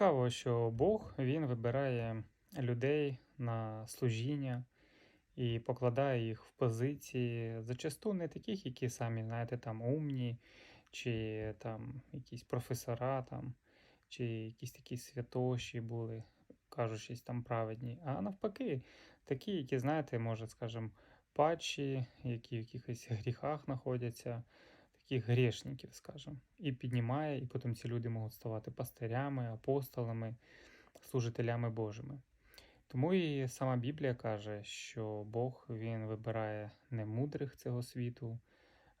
Цікаво, що Бог він вибирає людей на служіння і покладає їх в позиції, зачасту не таких, які самі, знаєте, там умні, чи там якісь професора, там, чи якісь такі святоші були, кажучись там праведні, а навпаки, такі, які, знаєте, може, скажімо, падші, які в якихось гріхах знаходяться, таких грішників, скажімо, і піднімає, і потім ці люди можуть ставати пастирями, апостолами, служителями Божими. Тому і сама Біблія каже, що Бог він вибирає не мудрих цього світу,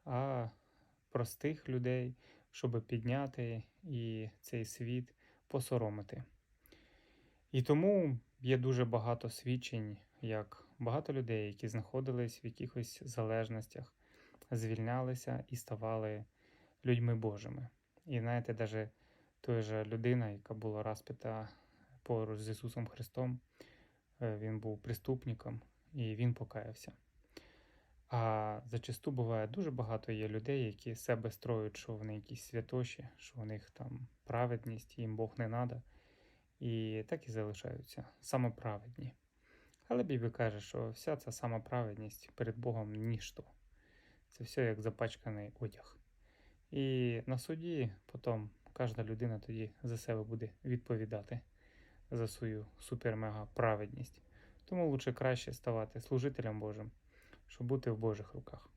а простих людей, щоб підняти і цей світ посоромити. І тому є дуже багато свідчень, як багато людей, які знаходились в якихось залежностях, звільнялися і ставали людьми Божими. І знаєте, навіть той же людина, яка була розпита поруч з Ісусом Христом, е, він був преступником і він покаявся. А зачасту буває дуже багато є людей, які себе строють, що вони якісь святоші, що у них там праведність, їм Бог не надо, і так і залишаються самоправедні. Але Біблія каже, що вся ця самоправедність перед Богом ніщо. Це все як запачканий одяг. І на суді потім кожна людина тоді за себе буде відповідати за свою супер-мега праведність. Тому лучше краще ставати служителем Божим, щоб бути в Божих руках.